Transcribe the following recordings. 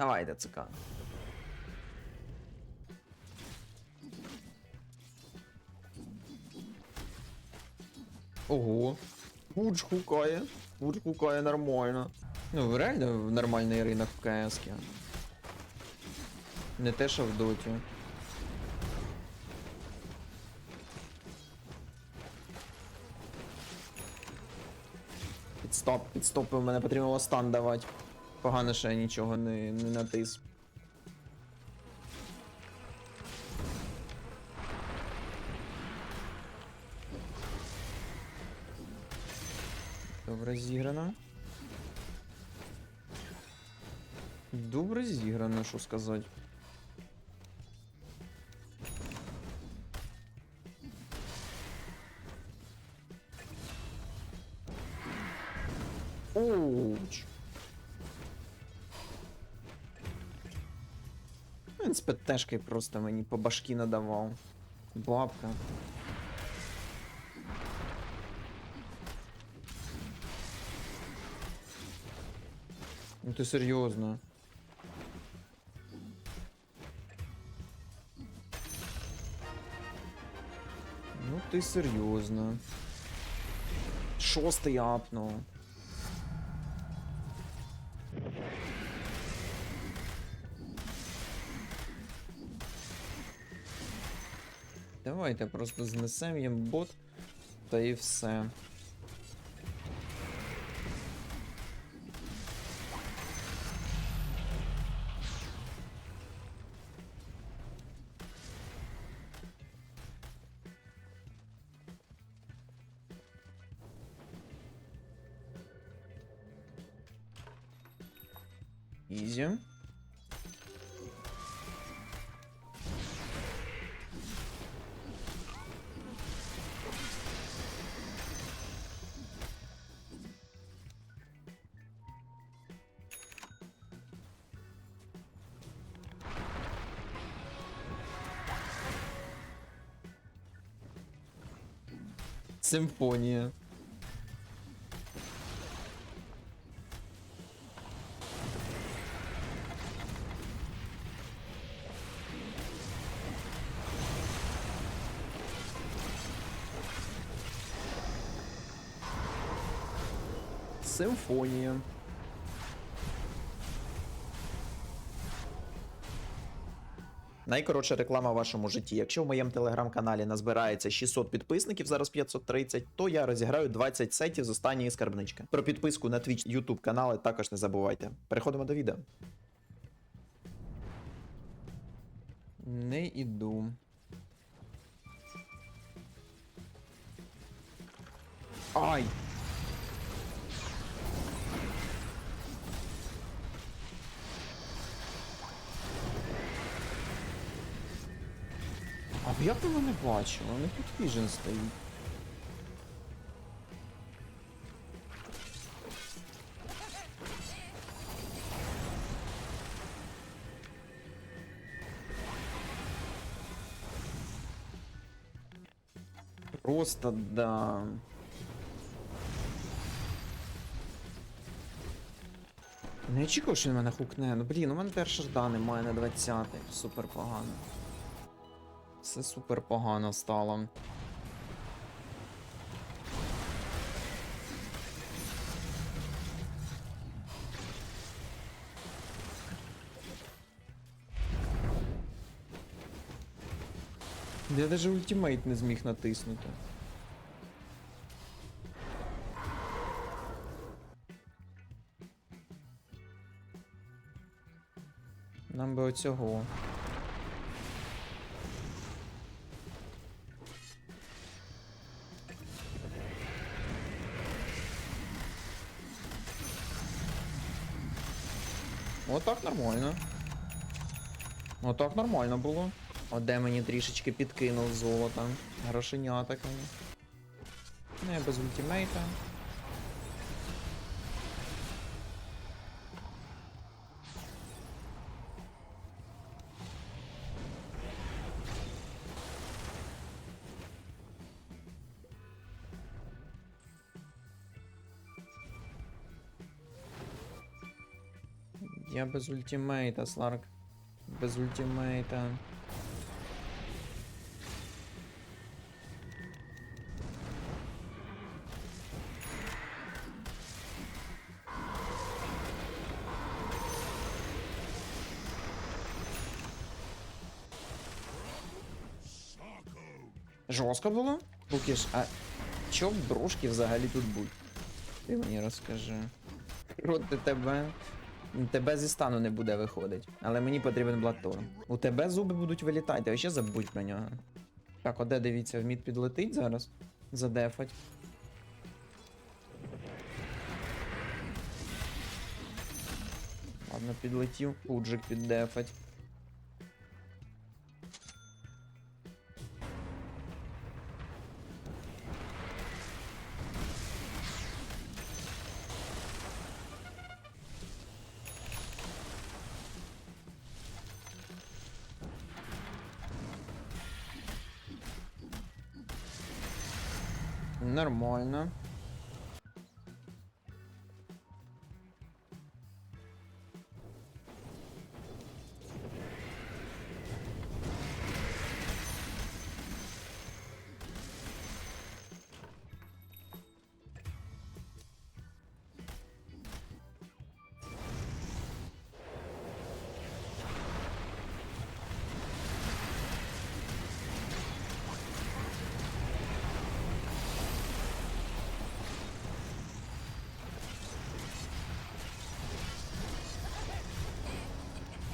Давайте, ЦК. Ого. Пуч хукає. Пуч хукає нормально. Ну, реально нормальний ринок в КС. Не те, що в доті. Підстоп, підстопив, мене потрібно стан давати. Погано, що я нічого не, не натис. Добре зіграно. Добре зіграно, що сказати. З просто мені по башки надавав. Бабка. Ну ти серйозно. Ну ти серйозно. Шостий апнув. Давайте просто знесемо їм бот та і все. Ізі. Симфонія. Симфонія. Найкоротша реклама в вашому житті. Якщо в моєму телеграм-каналі назбирається 600 підписників, зараз 530, то я розіграю 20 сетів з останньої скарбнички. Про підписку на Twitch, YouTube канали також не забувайте. Переходимо до відео. Не іду. Ай! А як вона не бачила? Них тут віжен стоїть. Просто да. Не очікував, що він мене хукне. Ну блін, у мене перша жда немає на 20 Супер погано. Все супер погано стало. Я даже ультимейт не зміг натиснути. Нам би оцього. Отак нормально. Отак нормально було. Оде де мені трішечки підкинув золото. Грошенята, конечно. Ну, я без ультимейта. Я без ультимейта, Сларк. Без ультимейта. Жорстко було? Букіш, а чо в брошки взагалі тут будь? Ти мені розкажи. Проти тебе. Тебе зі стану не буде виходить. Але мені потрібен Бладторн. У тебе зуби будуть вилітати, а ще забудь про нього. Так, оде дивіться, вміт підлетить зараз. Задефать. Ладно, підлетів. Пуджик піддефать. Нормально.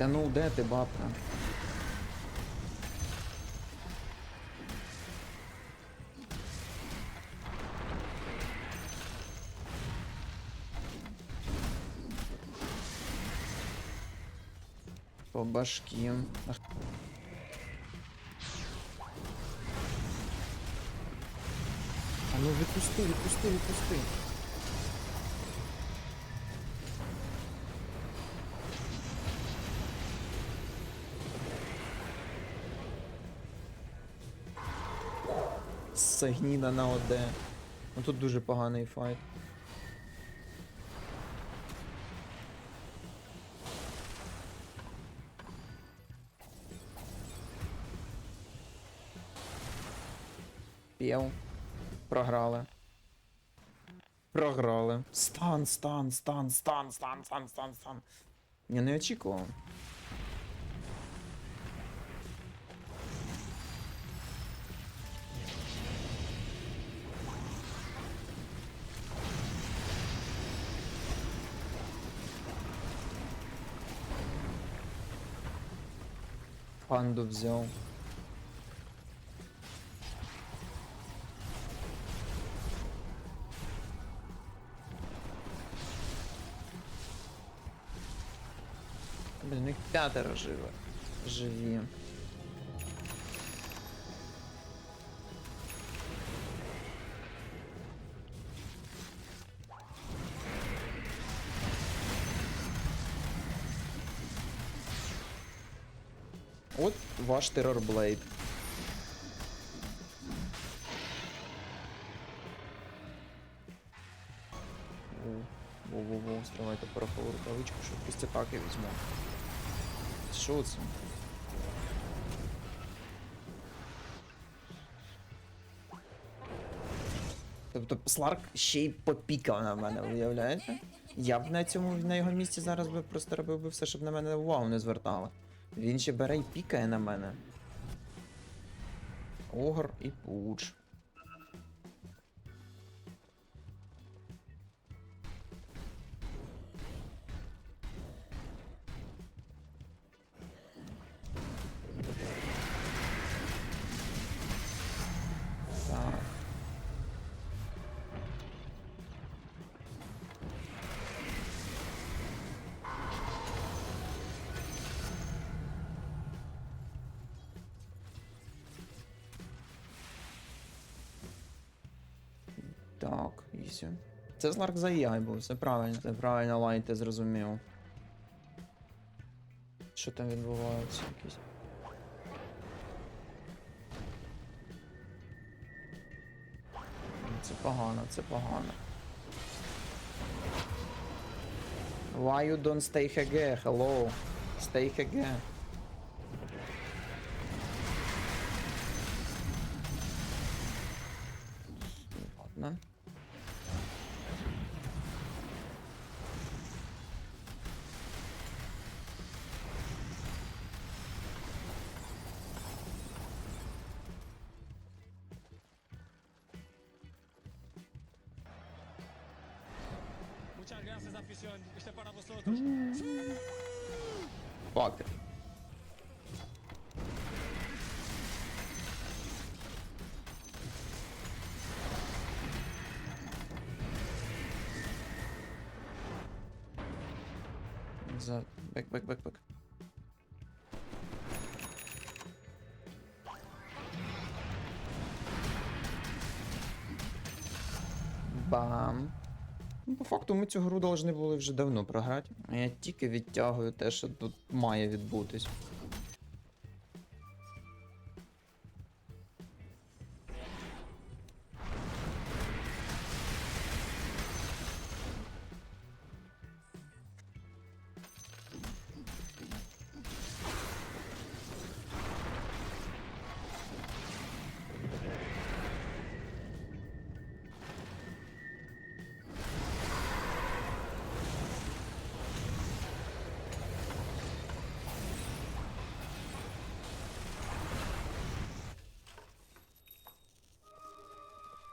Та ну де ти, бабка? По башки. А ну відпусти, відпусти, відпусти. Сагніна на ОД. Ну тут дуже поганий файт. П'єв. Програли. Програли. Стан, стан, стан, стан, стан, стан, стан, стан. Я не очікував. Панду взяв. Блін, їх п'ятеро живе. Живі. От ваш терорблейд. Во-во-во, стривайте порохову рукавичку, щоб після атаки візьму. Що це? Тобто Сларк ще й попікав на мене, уявляєте? Я б на цьому на його місці зараз би просто робив би все, щоб на мене увагу не звертали. Він ще бере і пікає на мене. Огр і пуч. Так, ісю. Це Сларк за AI був, все правильно, це правильно лайн ти зрозумів. Що там відбувається якісь? Це погано, це погано. Why you don't stay HG? Hello. Stay HG. Ладно. Fuck. Güzel. Bak bak bak bak. Факту ми цю гру должны були вже давно програти. Я тільки відтягую те, що тут має відбутись.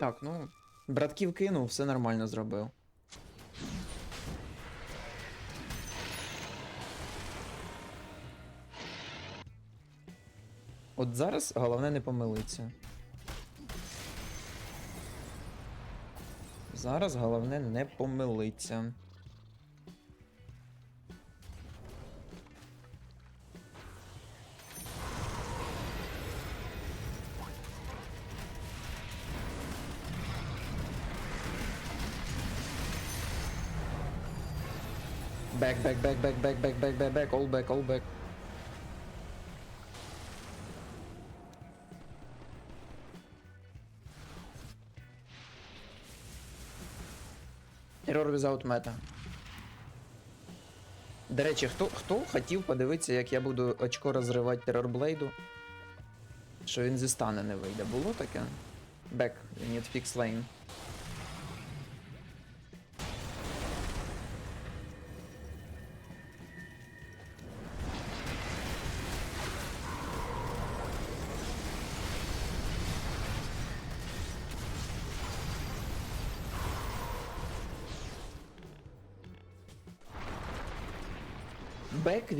Так, ну. Братків кинув, все нормально зробив. От зараз головне не помилитися. Зараз головне не помилитися. Back, back, back, back, back, back, back, back, all back, all back. Error without meta. До речі, хто, хто хотів подивитися, як я буду очко розривати терорблейду? Що він зі стани не вийде. Було таке? We need fix lane.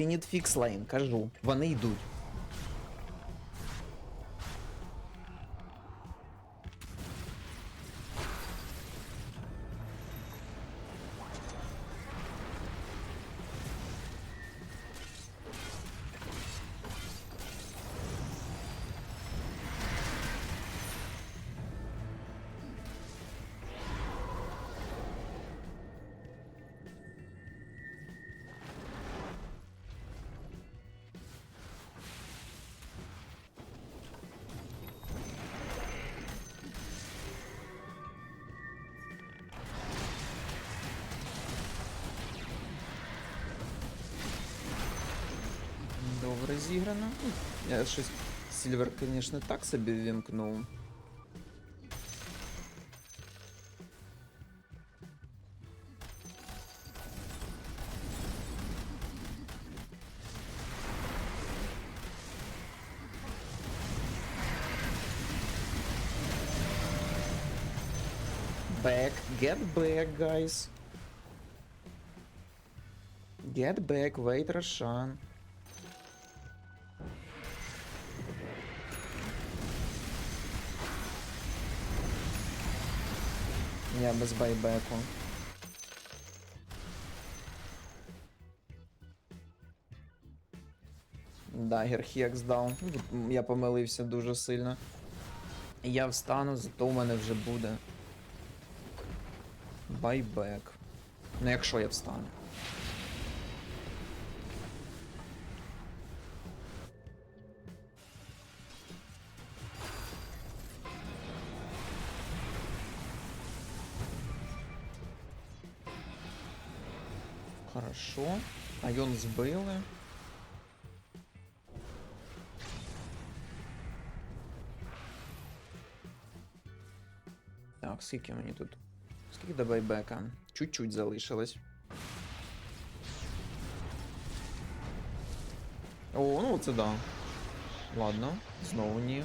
Back, fix lane, кажу. Вони йдуть. Добре зіграно. Ну, Я щось Сільвер, звісно, так собі вімкнув. Back, get back, guys. Get back, wait, Roshan. Я без байбеку. Да, Герхекс дав. Я помилився дуже сильно. Я встану, зато у мене вже буде. Байбек. Ну якщо я встану. Хорошо. Айон збили. Так, скільки мені тут? Скільки до байбека? Чуть-чуть залишилось. О, ну це да. Ладно, знову ні.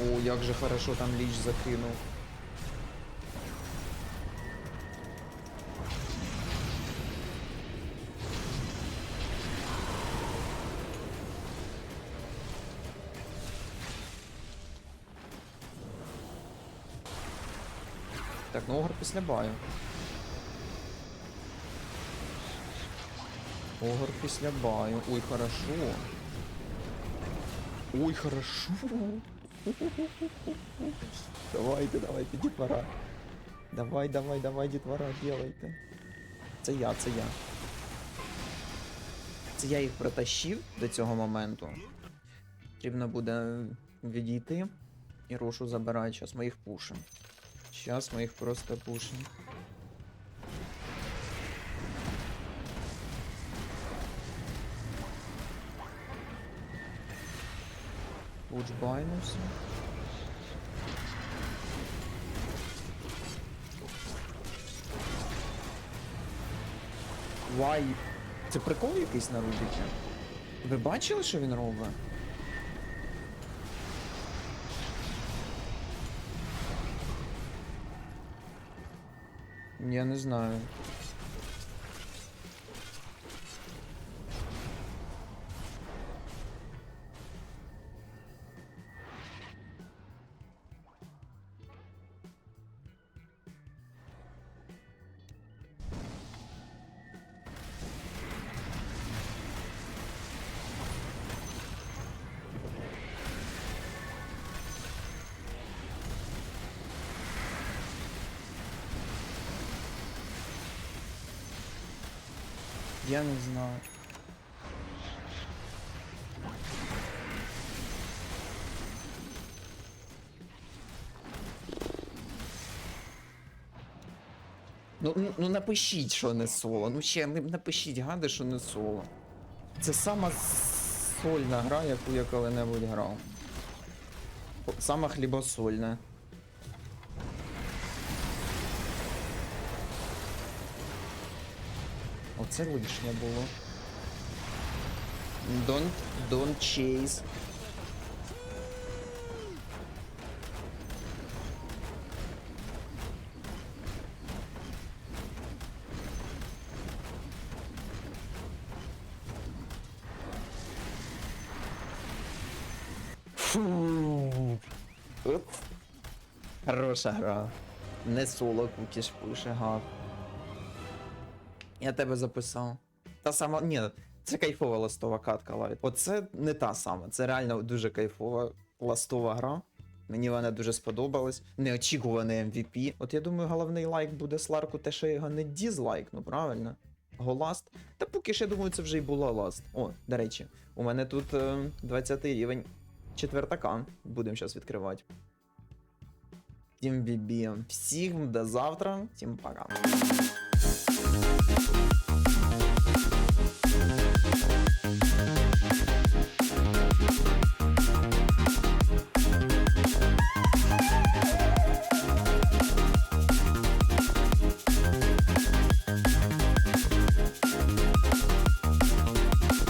О, як же хорошо там ліч закинув. Так, ну огр після баю. Огр після баю. Ой, хорошо. Ой, хорошо. Давайте, давайте, дітвора. Давай, давай, давай, дітвора, делайте. Це я, це я. Це я їх протащив до цього моменту. Потрібно буде відійти. І рушу забирати. Зараз їх пушимо. Сейчас мы их просто пушим. Луч байнувся. Вай. Це прикол якийсь на Рубіки? Ви бачили, що він робить? Я не знаю. Я не знаю. Ну, ну, ну напишіть, що не соло. Ну ще не- напишіть, гади, що не соло. Це сама сольна гра, яку я коли-небудь грав. Сама хлібосольна. Оце лишнє було. Don't, don't chase. Фу. Хороша гра. Не соло кукіш пише, гав. Я тебе записав. Та сама. Ні, це кайфова ластова катка лайт. Оце не та сама. Це реально дуже кайфова ластова гра. Мені вона дуже сподобалась. Неочікуваний MVP. От я думаю, головний лайк буде Сларку, те, що я його не дізлайк, ну правильно. Голаст. Та поки що я думаю, це вже й була ласт. О, до речі, у мене тут е, 20 рівень четвертака. Будемо зараз відкривати. Всім бібі. Всім до завтра. Всім пока.